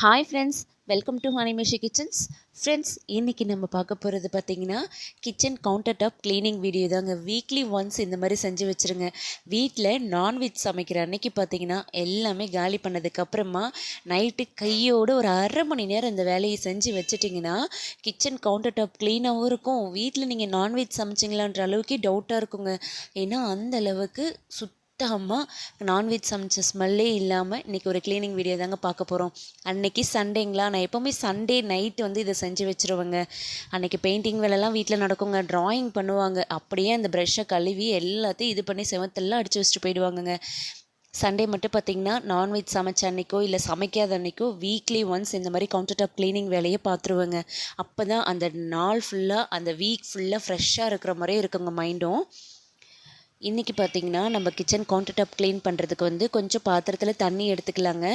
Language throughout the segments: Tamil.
ஹாய் ஃப்ரெண்ட்ஸ் வெல்கம் டு ஹனிமிஷி கிச்சன்ஸ் ஃப்ரெண்ட்ஸ் இன்றைக்கி நம்ம பார்க்க போகிறது பார்த்தீங்கன்னா kitchen counter top cleaning video தாங்க. வீக்லி ஒன்ஸ் இந்த மாதிரி செஞ்சு வச்சுருங்க. வீட்டில் நான்வெஜ் சமைக்கிற அன்னைக்கு பார்த்தீங்கன்னா எல்லாமே காலி பண்ணதுக்கப்புறமா நைட்டு கையோடு ஒரு அரை மணி நேரம் இந்த வேலையை செஞ்சு வச்சுட்டிங்கன்னா கிச்சன் கவுண்டர் டாப் க்ளீனாகவும் இருக்கும். வீட்டில் நீங்கள் நான்வெஜ் சமைச்சிங்களான்ற அளவுக்கு டவுட்டாக இருக்குங்க. ஏன்னா அந்த அளவுக்கு சுத் சுத்தமாக நான்வெஜ் சமைச்ச ஸ்மெல்லே இல்லாமல் இன்றைக்கி ஒரு க்ளீனிங் வீடியோ தாங்க பார்க்க போகிறோம் அன்றைக்கி சண்டேங்களா நான் எப்போவுமே சண்டே நைட்டு வந்து இதை செஞ்சு வச்சுருவேங்க. அன்றைக்கி பெயிண்டிங் வேலைலாம் வீட்டில் நடக்குங்க. ட்ராயிங் பண்ணுவாங்க. அப்படியே அந்த ப்ரெஷ்ஷை கழுவி எல்லாத்தையும் இது பண்ணி செவத்தெல்லாம் அடித்து வச்சுட்டு போயிடுவாங்கங்க. சண்டே மட்டும் பார்த்திங்கன்னா நான்வெஜ் சமைச்ச அன்றைக்கோ இல்லை சமைக்காத அன்றைக்கோ வீக்லி ஒன்ஸ் இந்த மாதிரி கவுண்டர் டாப் க்ளீனிங் வேலையை பார்த்துருவேங்க. அப்போ தான் அந்த நாள் ஃபுல்லாக அந்த வீக் ஃபுல்லாக ஃப்ரெஷ்ஷாக இருக்கிற மாதிரியே இருக்குங்க மைண்டும் இன்றைக்கி பார்த்திங்கன்னா நம்ம கிச்சன் கவுண்டர் டாப் க்ளீன் பண்ணுறதுக்கு வந்து கொஞ்சம் பாத்திரத்தில் தண்ணி எடுத்துக்கலாங்க.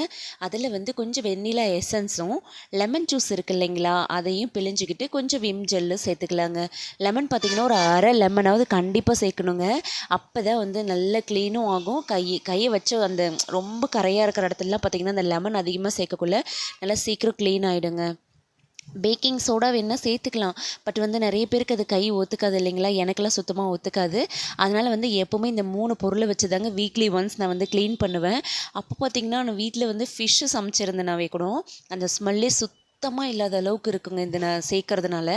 அதில் வந்து கொஞ்சம் வெண்ணிலா எசன்ஸும் லெமன் ஜூஸ் இருக்குது இல்லைங்களா அதையும் பிழிஞ்சிக்கிட்டு கொஞ்சம் விம் ஜெல்லும் சேர்த்துக்கலாங்க. லெமன் பார்த்திங்கன்னா ஒரு அரை லெமனாவது கண்டிப்பாக சேர்க்கணுங்க. அப்போ தான் வந்து நல்ல க்ளீனும் ஆகும். கை கையை வச்சு அந்த ரொம்ப கரையாக இருக்கிற இடத்துலலாம் பார்த்திங்கன்னா அந்த லெமன் அதிகமாக சேர்க்கக்குள்ள நல்லா சீக்கிரம் க்ளீன் ஆகிடுங்க பேக்கிங் சோடா வேணால் சேர்த்துக்கலாம். பட் வந்து நிறைய பேருக்கு அது கை ஒத்துக்காது இல்லைங்களா? எனக்கெல்லாம் சுத்தமாக ஒத்துக்காது. அதனால் வந்து எப்போவுமே இந்த மூணு பொருளை வச்சு தாங்க வீக்லி ஒன்ஸ் நான் வந்து க்ளீன் பண்ணுவேன். அப்போ பார்த்திங்கன்னா நான் வீட்டில் வந்து ஃபிஷ்ஷு சமைச்சிருந்தேனாவே கூட அந்த ஸ்மெல்லே சுத்தமாக இல்லாத அளவுக்கு இருக்குங்க இந்த நான் சேர்க்கறதுனால.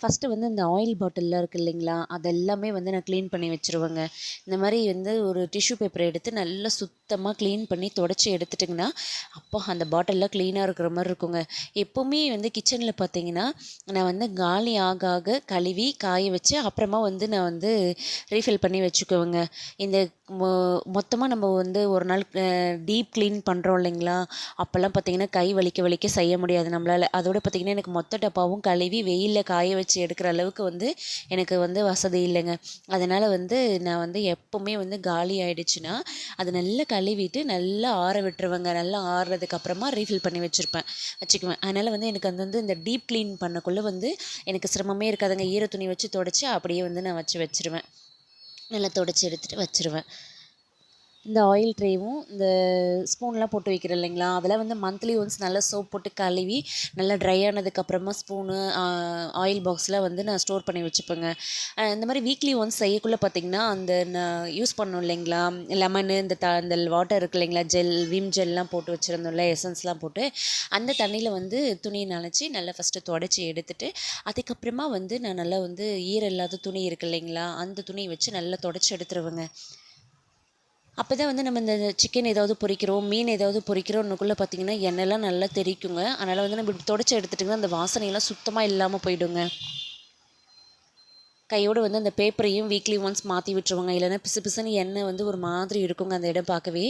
ஃபஸ்ட்டு வந்து இந்த ஆயில் பாட்டில்லாம் இருக்குது இல்லைங்களா? அதெல்லாமே வந்து நான் க்ளீன் பண்ணி வச்சுருவேங்க. இந்த மாதிரி வந்து ஒரு டிஷ்யூ பேப்பர் எடுத்து நல்லா சுத்தமாக க்ளீன் பண்ணி தொடச்சி எடுத்துட்டிங்கன்னா அப்போ அந்த பாட்டில்லாம் க்ளீனாக இருக்கிற மாதிரி இருக்குங்க. எப்போவுமே வந்து கிச்சனில் பார்த்தீங்கன்னா நான் வந்து காலி ஆக ஆக கழுவி காய வச்சு அப்புறமா வந்து நான் வந்து ரீஃபில் பண்ணி வச்சுக்குவேங்க. இந்த மொத்தமாக நம்ம வந்து ஒரு நாள் டீப் க்ளீன் பண்ணுறோம் இல்லைங்களா? அப்போல்லாம் பார்த்திங்கன்னா கை வலிக்க வலிக்க செய்ய முடியாது நம்மளால். அதோடு பார்த்திங்கன்னா எனக்கு மொத்த டப்பாவும் கழுவி வெயிலில் காய வச்சு எடுக்கிற அளவுக்கு வந்து எனக்கு வந்து வசதி இல்லைங்க. அதனால் வந்து நான் வந்து எப்போவுமே வந்து காலி ஆகிடுச்சுன்னா அதை நல்லா கழுவிட்டு நல்லா ஆற விட்டுருவேங்க. நல்லா ஆறுறதுக்கு அப்புறமா ரீஃபில் பண்ணி வச்சுருப்பேன். வச்சுக்குவேன். அதனால் வந்து எனக்கு அந்த வந்து இந்த டீப் க்ளீன் பண்ணக்குள்ளே வந்து எனக்கு சிரமமே இருக்காதுங்க. ஈர துணி வச்சு தொடச்சி அப்படியே வந்து நான் வச்சு வச்சுருவேன். நல்லா தொடச்சி எடுத்துகிட்டு வச்சுருவேன். இந்த ஆயில் ட்ரேவும் இந்த ஸ்பூன்லாம் போட்டு வைக்கிறேன் இல்லைங்களா? அதெல்லாம் வந்து மந்த்லி ஒன்ஸ் நல்லா சோப் போட்டு கழுவி நல்லா ட்ரை ஆனதுக்கப்புறமா ஸ்பூனு ஆயில் பாக்ஸில் வந்து நான் ஸ்டோர் பண்ணி வச்சுப்பேங்க. இந்த மாதிரி வீக்லி ஒன்ஸ் செய்யக்குள்ளே பார்த்திங்கன்னா அந்த நான் யூஸ் பண்ணோம் இல்லைங்களா? லெமனு இந்த த இந்த வாட்டர் இருக்கு இல்லைங்களா? ஜெல் விம் ஜெல்லாம் போட்டு வச்சுருந்தோம்ல எசன்ஸ்லாம் போட்டு அந்த தண்ணியில் வந்து துணியை நனைச்சி நல்லா ஃபஸ்ட்டு தொடச்சி எடுத்துட்டு அதுக்கப்புறமா வந்து நான் நல்லா வந்து ஈரம் இல்லாத துணி இருக்கு இல்லைங்களா? அந்த துணியை வச்சு நல்லா தொடச்சி எடுத்துருவேங்க. அப்போ தான் வந்து நம்ம இந்த சிக்கன் ஏதாவது பொரிக்கிறோம் மீன் ஏதாவது பொரிக்கிறோம்னுக்குள்ளே பார்த்திங்கன்னா எண்ணெய்லாம் நல்லா தெரிக்குங்க. அதனால் வந்து நம்ம இப்படி தொடச்சி எடுத்துட்டிங்கன்னா அந்த வாசனையெல்லாம் சுத்தமாக இல்லாமல் போயிடுங்க. கையோடு வந்து அந்த பேப்பரையும் வீக்லி ஒன்ஸ் மாற்றி விட்டுருவாங்க. இல்லைன்னா பிசு பிசுன்னு எண்ணெய் வந்து ஒரு மாதிரி இருக்குங்க அந்த இடம் பார்க்கவே.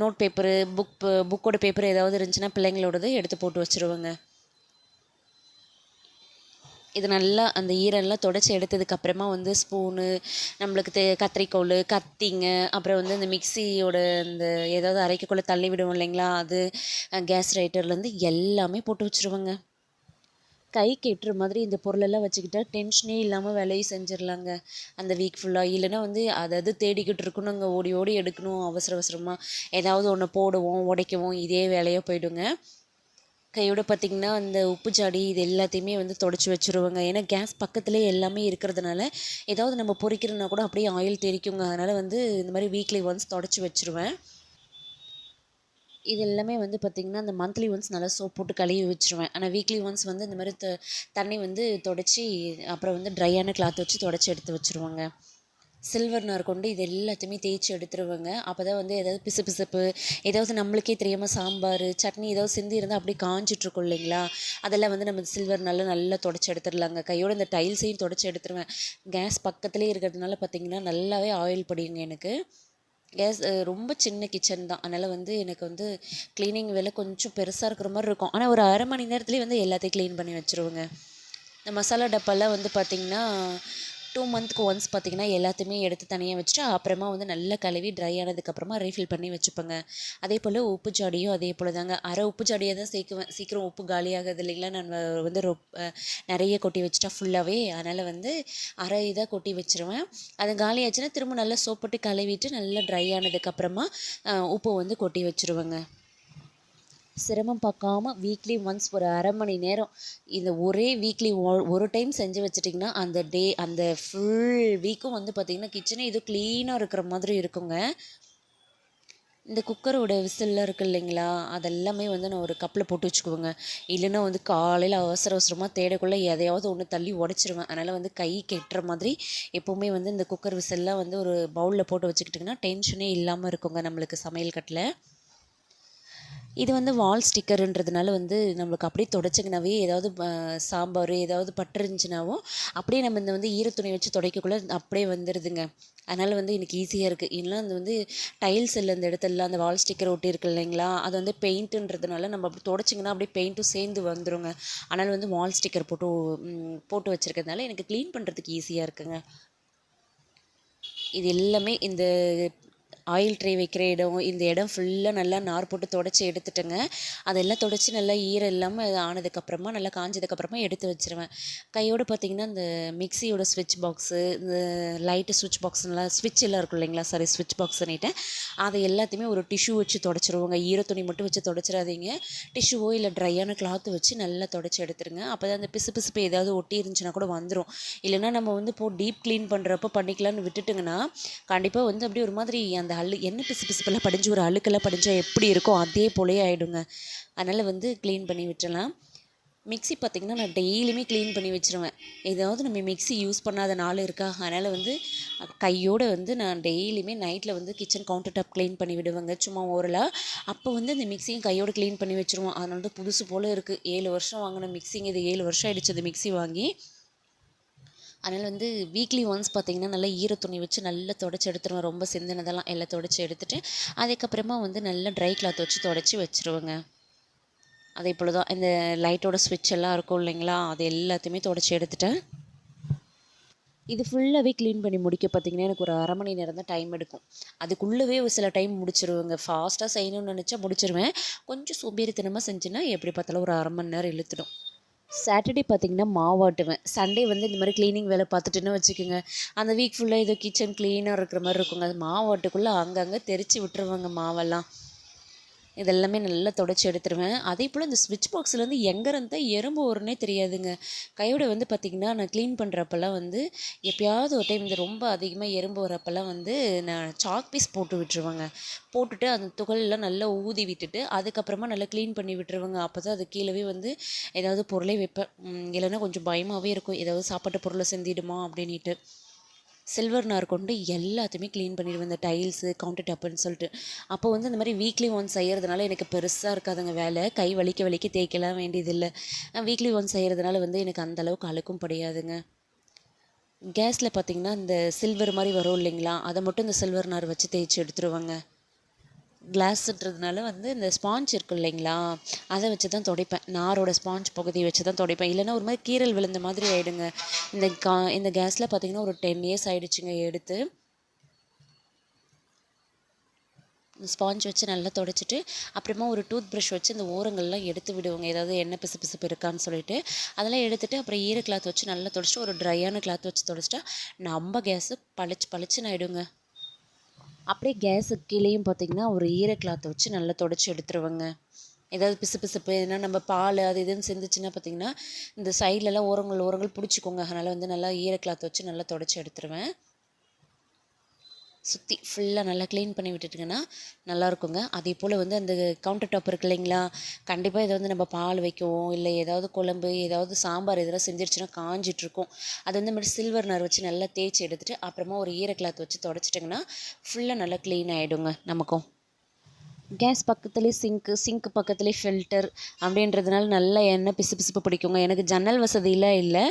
நோட் பேப்பரு புக் புக்கோட பேப்பர் ஏதாவது இருந்துச்சுன்னா பிள்ளைங்களோடது எடுத்து போட்டு வச்சுருவாங்க. இது நல்லா அந்த ஈரெல்லாம் தொடச்சி எடுத்ததுக்கப்புறமா வந்து ஸ்பூனு நம்மளுக்கு தே கத்திரிக்கோல் கத்திங்க அப்புறம் வந்து இந்த மிக்சியோட இந்த ஏதாவது அரைக்கக்குள்ளே தள்ளி விடுவோம் இல்லைங்களா அது கேஸ் ரைட்டர்லேருந்து எல்லாமே போட்டு வச்சுருவேங்க. கை கெட்டுற மாதிரி இந்த பொருளெல்லாம் வச்சுக்கிட்டா டென்ஷனே இல்லாமல் வேலையை செஞ்சிடலாங்க அந்த வீக் ஃபுல்லாக இல்லைன்னா வந்து அதாவது தேடிக்கிட்டு இருக்கணுங்க ஓடி ஓடி எடுக்கணும் அவசர அவசரமாக ஏதாவது ஒன்று போடுவோம் உடைக்கவும் இதே வேலையாக போயிடுங்க. கையோட பார்த்திங்கன்னா அந்த உப்பு ஜாடி இது எல்லாத்தையுமே வந்து தொடச்சி வச்சுருவாங்க. ஏன்னா கேஸ் பக்கத்துலேயே எல்லாமே இருக்கிறதுனால ஏதாவது நம்ம பொறிக்கிறோன்னா கூட அப்படியே ஆயில் தெரிக்குங்க அதனால் வந்து இந்த மாதிரி வீக்லி ஒன்ஸ் தொடச்சி வச்சுருவேன். இது எல்லாமே வந்து பார்த்திங்கன்னா அந்த மந்த்லி ஒன்ஸ் நல்லா சோப் போட்டு கழுவி வச்சுருவேன். ஆனால் வீக்லி ஒன்ஸ் வந்து இந்த மாதிரி த தண்ணி வந்து தொடச்சி அப்புறம் வந்து ட்ரையான கிளாத் வச்சு தொடச்சி எடுத்து வச்சுருவாங்க. சில்வர் நார் கொண்டு இது எல்லாத்தையுமே தேய்ச்சி எடுத்துருவேங்க. அப்போ தான் வந்து ஏதாவது பிசு பிசுப்பு ஏதாவது நம்மளுக்கே தெரியாமல் சாம்பார் சட்னி ஏதாவது சிந்தி இருந்தால் அப்படியே காஞ்சிட்ருக்கும் இல்லைங்களா? அதெல்லாம் வந்து நம்ம சில்வர் நல்லா நல்லா தொடச்சி எடுத்துடலாங்க கையோட இந்த டைல்ஸையும் தொடச்சி எடுத்துருவேன். கேஸ் பக்கத்துலேயே இருக்கிறதுனால பார்த்திங்கன்னா நல்லாவே ஆயில் படியுங்க எனக்கு. கேஸ் ரொம்ப சின்ன கிச்சன் தான். அதனால் வந்து எனக்கு வந்து க்ளீனிங் வேலை கொஞ்சம் பெருசாக இருக்கிற மாதிரி இருக்கும். ஆனால் ஒரு அரை மணி நேரத்துலேயே வந்து எல்லாத்தையும் க்ளீன் பண்ணி வச்சுருவோங்க. இந்த மசாலா டப்பாலாம் வந்து பார்த்திங்கன்னா டூ மந்த்க்கு ஒன்ஸ் பார்த்திங்கன்னா எல்லாத்தையுமே எடுத்து தனியாக வச்சுட்டு அப்புறமா வந்து நல்லா கழுவி ட்ரை ஆனதுக்கப்புறமா ரீஃபில் பண்ணி வச்சுப்பேங்க. அதே போல் உப்பு ஜாடியும் அதே போல் தாங்க. அரை உப்பு ஜாடியை தான் சேர்க்குவேன் சீக்கிரம் உப்பு காலியாகுது இல்லைங்களா? நான் வந்து ரொ நிறைய கொட்டி வச்சுட்டா ஃபுல்லாகவே அதனால் வந்து அரை இதாக கொட்டி வச்சுருவேன். அது காலியாச்சுன்னா திரும்ப நல்லா சோப் போட்டு கழுவிட்டு நல்லா ட்ரை ஆனதுக்கப்புறமா உப்பு வந்து கொட்டி வச்சுருவேங்க. சிரமம் பார்க்காம வீக்லி ஒன்ஸ் ஒரு அரை மணி நேரம் இந்த ஒரே வீக்லி ஒரு டைம் செஞ்சு வச்சுட்டிங்கன்னா அந்த டே அந்த ஃபுல் வீக்கும் வந்து பார்த்திங்கன்னா கிச்சனே இது க்ளீனாக இருக்கிற மாதிரி இருக்குங்க. இந்த குக்கரோட விசில்லாம் இருக்குது இல்லைங்களா? அதெல்லாமே வந்து நான் ஒரு கப்பில் போட்டு வச்சுக்குவேங்க. இல்லைன்னா வந்து காலையில் அவசர அவசரமாக தேடக்குள்ளே எதையாவது ஒன்று தள்ளி உடச்சிருவேன். அதனால் வந்து கை கெட்டுற மாதிரி எப்போவுமே வந்து இந்த குக்கர் விசில்லாம் வந்து ஒரு பவுலில் போட்டு வச்சுக்கிட்டிங்கன்னா டென்ஷனே இல்லாமல் இருக்குங்க நம்மளுக்கு சமையல் கட்டில். இது வந்து வால் ஸ்டிக்கருன்றதுனால வந்து நம்மளுக்கு அப்படியே தொடச்சிங்கனாவே ஏதாவது சாம்பார் ஏதாவது பட்டுருந்துச்சுனாவும் அப்படியே நம்ம இந்த வந்து ஈரத்துணி வச்சு துடைக்கக்குள்ள அப்படியே வந்துடுதுங்க அதனால் வந்து எனக்கு ஈஸியாக இருக்குது இல்லைனா அந்த வந்து டைல்ஸ் இல்லை அந்த இடத்துல அந்த வால் ஸ்டிக்கர் ஒட்டியிருக்கு இல்லைங்களா அது வந்து பெயிண்ட்டுன்றதுனால நம்ம அப்படி தொடச்சிங்கன்னா அப்படியே பெயிண்ட்டும் சேர்ந்து வந்துடுங்க அதனால் வந்து வால் ஸ்டிக்கர் போட்டு போட்டு வச்சுருக்கிறதுனால எனக்கு க்ளீன் பண்ணுறதுக்கு ஈஸியாக இருக்குங்க. இது எல்லாமே இந்த ஆயில் ட்ரே வைக்கிற இடம் இந்த இடம் ஃபுல்லாக நல்லா நார் போட்டு தொடச்சி எடுத்துட்டேங்க. அதெல்லாம் தொடச்சி நல்லா ஈரம் இல்லாமல் ஆனதுக்கப்புறமா நல்லா காஞ்சதுக்கப்புறமா எடுத்து வச்சுருவேன். கையோடு பார்த்திங்கன்னா இந்த மிக்சியோட ஸ்விட்ச் பாக்ஸு இந்த லைட்டு ஸ்விட்ச் பாக்ஸ்லாம் ஸ்விட்ச் எல்லாம் இருக்கும் இல்லைங்களா? சாரி ஸ்விட்ச் பாக்ஸ்னுட்டு அதை எல்லாத்தையுமே ஒரு டிஷ்யூ வச்சு தொடச்சிருவோங்க. துணி மட்டும் வச்சு தொடச்சிடாதீங்க டிஷ்யூவோ இல்லை ட்ரையான கிளாத்து வச்சு நல்லா தொடச்சி எடுத்துருங்க. அப்போ தான் அந்த பிசு பிசுப்பு ஏதாவது ஒட்டி இருந்துச்சுன்னா கூட வந்துடும் இல்லைன்னா நம்ம வந்து இப்போ டீப் க்ளீன் பண்ணுறப்போ பண்ணிக்கலான்னு விட்டுட்டுங்கன்னா கண்டிப்பாக வந்து அப்படியே ஒரு மாதிரி அந்த அழு எண்ணெய் பிசு பிசுப்பெல்லாம் படிஞ்சு ஒரு அழுக்கெல்லாம் படிஞ்சால் எப்படி இருக்கோ அதே போலே ஆகிடுங்க அதனால் வந்து க்ளீன் பண்ணி விட்டுறலாம். மிக்ஸி பார்த்திங்கன்னா நான் டெய்லியுமே க்ளீன் பண்ணி வச்சுருவேன். ஏதாவது நம்ம மிக்ஸி யூஸ் பண்ணாத நாள் இருக்கா? அதனால் வந்து கையோடு வந்து நான் டெய்லியுமே நைட்டில் வந்து கிச்சன் கவுண்டர் டாப் க்ளீன் பண்ணி விடுவேங்க. சும்மா ஓரலாக அப்போ வந்து இந்த மிக்சியும் கையோடு க்ளீன் பண்ணி வச்சுருவோம். அதனால தான் புதுசு போல் இருக்குது ஏழு வருஷம் வாங்கின மிக்சிங்க இது ஏழு வருஷம் ஆகிடுச்சு அது மிக்ஸி வாங்கி. அதனால் வந்து வீக்லி ஒன்ஸ் பார்த்திங்கன்னா நல்லா ஈர துணி வச்சு நல்லா தொடச்சி எடுத்துருவேன். ரொம்ப சிந்தினதெல்லாம் எல்லாம் தொடச்சி எடுத்துகிட்டு அதுக்கப்புறமா வந்து நல்லா ட்ரை கிளாத் வச்சு தொடச்சி வச்சுருவேங்க. அதே போல் தான் இந்த லைட்டோட ஸ்விட்ச் எல்லாம் இருக்கும் இல்லைங்களா? அது எல்லாத்தையுமே தொடச்சி எடுத்துட்டேன். இது ஃபுல்லாகவே க்ளீன் பண்ணி முடிக்க பார்த்திங்கன்னா எனக்கு ஒரு அரை மணி நேரம் தான் டைம் எடுக்கும். அதுக்குள்ளவே ஒரு சில டைம் முடிச்சிருவேங்க. ஃபாஸ்ட்டாக செய்யணும்னு நினச்சா முடிச்சிருவேன். கொஞ்சம் சோம்பேறித்தனமாக செஞ்சுன்னா எப்படி பார்த்தாலும் ஒரு அரை மணி நேரம் இழுத்துடும். சாட்டர்டே பார்த்திங்கன்னா மாவாட்டுவேன் சண்டே வந்து இந்த மாதிரி க்ளீனிங் வேலை பார்த்துட்டுன்னு வச்சுக்கோங்க. அந்த வீக் ஃபுல்லாக ஏதோ கிச்சன் க்ளீனாக இருக்கிற மாதிரி இருக்குங்க. அது மாவாட்டுக்குள்ளே அங்கங்கே தெரித்து விட்டுருவாங்க மாவெல்லாம். இதெல்லாமே நல்லா தொடச்சி எடுத்துருவேன். அதே போல் இந்த ஸ்விட்ச் பாக்ஸ்லேருந்து எங்கே இருந்தால் எறும்பு வரும்னே தெரியாதுங்க. கையோட வந்து பார்த்திங்கன்னா நான் க்ளீன் பண்ணுறப்பெல்லாம் வந்து எப்பயாவது ஒரு டைம் இந்த ரொம்ப அதிகமாக எறும்பு வரப்பெல்லாம் வந்து நான் சாக் பீஸ் போட்டு விட்டுருவேங்க. போட்டுட்டு அந்த துகள்லாம் நல்லா ஊதி விட்டுட்டு அதுக்கப்புறமா நல்லா க்ளீன் பண்ணி விட்டுருவாங்க. அப்போ தான் அது கீழவே வந்து ஏதாவது பொருளை வைப்பேன். இல்லைன்னா கொஞ்சம் பயமாகவே இருக்கும். ஏதாவது சாப்பாட்டு பொருளை செஞ்சிடுமா அப்படின்ட்டு சில்வர் நார் கொண்டு எல்லாத்தையுமே க்ளீன் பண்ணிடுவேன். இந்த டைல்ஸு கவுண்டர் டப்புன்னு சொல்லிட்டு. அப்போ வந்து இந்த மாதிரி வீக்லி ஒன்ஸ் செய்கிறதுனால எனக்கு பெருசாக இருக்காதுங்க வேலை. கை வலிக்க வலிக்க தேய்க்கலாம் வேண்டியதில்லை. வீக்லி ஒன்ஸ் செய்கிறதுனால வந்து எனக்கு அந்தளவுக்கு அழுக்கும் படியாதுங்க. கேஸில் பார்த்திங்கன்னா இந்த சில்வர் மாதிரி வரும் இல்லைங்களா? அதை மட்டும் இந்த சில்வர் நார் வச்சு தேய்ச்சி எடுத்துருவாங்க. கிளாஸுன்றதுனால வந்து இந்த ஸ்பாஞ்ச் இருக்குது இல்லைங்களா? அதை வச்சு தான் துடைப்பேன். நாரோட ஸ்பாஞ்ச் பகுதியை வச்சு தான் துடைப்பேன். இல்லைன்னா ஒரு மாதிரி கீரல் விழுந்த மாதிரி ஆகிடுங்க இந்த கா இந்த கேஸில் பார்த்திங்கன்னா ஒரு டென் இயர்ஸ் ஆகிடுச்சுங்க எடுத்து. ஸ்பாஞ்ச் வச்சு நல்லா துடைச்சிட்டு அப்புறமா ஒரு டூத் ப்ரஷ் வச்சு இந்த ஓரங்கள்லாம் எடுத்து விடுவோங்க. ஏதாவது எண்ணெய் பிசு பிசுப்பு இருக்கான்னு சொல்லிட்டு. அதெல்லாம் எடுத்துகிட்டு அப்புறம் ஈர கிளாத் வச்சு நல்லா துடைச்சிட்டு ஒரு ட்ரையான கிளாத் வச்சு துடைச்சிட்டா நம்ம கேஸு பளிச்சு பளிச்சுன்னு ஆகிடுங்க அப்படியே கேஸுக்கு கீழேயும் பார்த்தீங்கன்னா ஒரு ஈர கிளாத்தை வச்சு நல்லா தொடச்சி எடுத்துருவேங்க. ஏதாவது பிசு பிசுப்பு எதுனா நம்ம பால் அது இதுன்னு செஞ்சுச்சுன்னா பார்த்தீங்கன்னா இந்த சைட்லலாம் ஓரங்கள் ஓரங்கள் பிடிச்சிக்கோங்க. அதனால் வந்து நல்லா ஈர கிளாத்தை வச்சு நல்லா தொடச்சி எடுத்துருவேன். சுற்றி ஃபுல்லாக நல்லா க்ளீன் பண்ணி விட்டுட்டிங்கன்னா நல்லாயிருக்குங்க அதே போல் வந்து அந்த கவுண்டர் டாப் இருக்கு இல்லைங்களா? கண்டிப்பாக இதை வந்து நம்ம பால் வைக்கவும் இல்லை ஏதாவது குழம்பு ஏதாவது சாம்பார் இதெல்லாம் செஞ்சிருச்சுன்னா காஞ்சிட்ருக்கும். அது வந்து மாதிரி சில்வர் நர் வச்சு நல்லா தேய்ச்சி எடுத்துகிட்டு அப்புறமா ஒரு ஈர கிளாத் வச்சு தொடச்சிட்டிங்கன்னா ஃபுல்லாக நல்லா க்ளீன் ஆகிடுங்க நமக்கும். கேஸ் பக்கத்துலேயே சிங்க்கு சிங்க் பக்கத்துலேயே ஃபில்டர் அப்படின்றதுனால நல்லா எண்ணெய் பிசு பிசுப்பு பிடிக்குங்க. எனக்கு ஜன்னல் வசதியெலாம் இல்லை.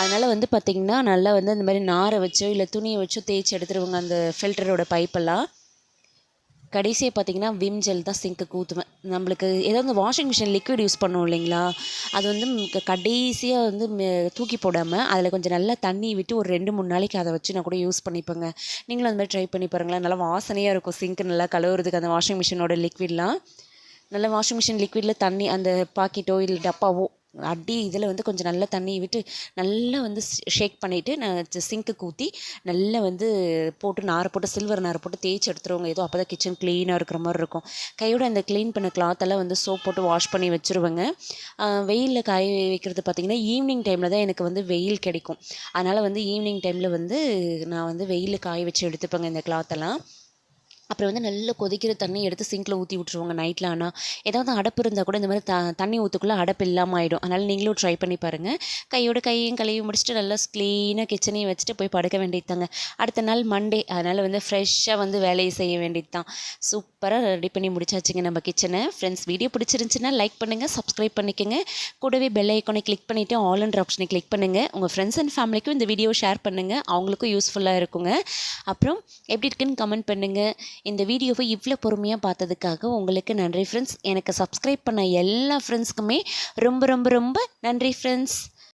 அதனால் வந்து பார்த்திங்கன்னா நல்லா வந்து அந்த மாதிரி நாரை வச்சோ இல்லை துணியை வச்சோ தேய்ச்சி எடுத்துருவோங்க அந்த ஃபில்டரோட பைப்பெல்லாம் கடைசியாக பார்த்தீங்கன்னா விம் ஜெல் தான் சிங்க்கு ஊற்றுவேன் நம்மளுக்கு ஏதாவது வாஷிங் மிஷின் லிக்விட் யூஸ் பண்ணுவோம் இல்லைங்களா? அது வந்து கடைசியாக வந்து தூக்கி போடாமல் அதில் கொஞ்சம் நல்லா தண்ணி விட்டு ஒரு ரெண்டு மூணு நாளைக்கு அதை வச்சு நான் கூட யூஸ் பண்ணிப்பேங்க. நீங்களும் அந்த மாதிரி ட்ரை பண்ணி பாருங்களேன். நல்லா வாசனையாக இருக்கும் சிங்க்கு நல்லா கழுவுறதுக்கு அந்த வாஷிங் மிஷினோட லிக்விட்லாம் நல்லா வாஷிங் மிஷின் லிக்விடில் தண்ணி அந்த பாக்கெட்டோ இல்லை டப்பாவோ அடி இதில் வந்து கொஞ்சம் நல்லா தண்ணியை விட்டு நல்லா வந்து ஷேக் பண்ணிவிட்டு நான் சிங்க்குக்கு ஊற்றி நல்லா வந்து போட்டு நார் போட்டு சில்வர் நார் போட்டு தேய்ச்சி எடுத்துருவாங்க. ஏதோ அப்போ தான் கிச்சன் க்ளீனாக இருக்கிற மாதிரி இருக்கும். கையோட அந்த க்ளீன் பண்ண கிளாத்தெல்லாம் வந்து சோப் போட்டு வாஷ் பண்ணி வச்சுருவேங்க. வெயிலில் காய வைக்கிறது பார்த்திங்கன்னா ஈவினிங் டைமில் தான் எனக்கு வந்து வெயில் கிடைக்கும். அதனால் வந்து ஈவினிங் டைமில் வந்து நான் வந்து வெயிலில் காய வச்சு எடுத்துப்பேங்க இந்த கிளாத்தெல்லாம் அப்புறம் வந்து நல்லா கொதிக்கிற தண்ணி எடுத்து சிங்கில் ஊற்றி விட்ருவாங்க நைட்டில் ஆனால் ஏதாவது அடப்பு இருந்தால் கூட இந்த மாதிரி த தண்ணி ஊற்றுக்குள்ளே அடப்பு இல்லாமல் ஆகிடும் அதனால் நீங்களும் ட்ரை பண்ணி பாருங்கள் கையோட கையும் கழுவி முடிச்சுட்டு நல்லா க்ளீனாக கிச்சனையும் வச்சுட்டு போய் படுக்க வேண்டியது தாங்க அடுத்த நாள் மண்டே அதனால் வந்து ஃப்ரெஷ்ஷாக வந்து வேலையை செய்ய வேண்டியது தான் சூப்பராக ரெடி பண்ணி முடிச்சாச்சுங்க நம்ம கிச்சனை ஃப்ரெண்ட்ஸ் வீடியோ பிடிச்சிருந்துச்சின்னா லைக் பண்ணுங்கள் சப்ஸ்கிரைப் பண்ணிக்கோங்க. கூடவே பெல் ஐக்கானை கிளிக் பண்ணிவிட்டு ஆல் அண்ட் ஆப்ஷனை கிளிக் பண்ணுங்கள் உங்கள் ஃப்ரெண்ட்ஸ் அண்ட் ஃபேமிலிக்கும் இந்த வீடியோ ஷேர் பண்ணுங்கள் அவங்களுக்கும் யூஸ்ஃபுல்லாக இருக்குங்க. அப்புறம் எப்படி இருக்குன்னு கமெண்ட் பண்ணுங்கள் இந்த வீடியோவை இவ்வளோ பொறுமையாக பார்த்ததுக்காக உங்களுக்கு நன்றி ஃப்ரெண்ட்ஸ் எனக்கு சப்ஸ்கிரைப் பண்ண எல்லா ஃப்ரெண்ட்ஸ்க்குமே ரொம்ப ரொம்ப ரொம்ப நன்றி ஃப்ரெண்ட்ஸ்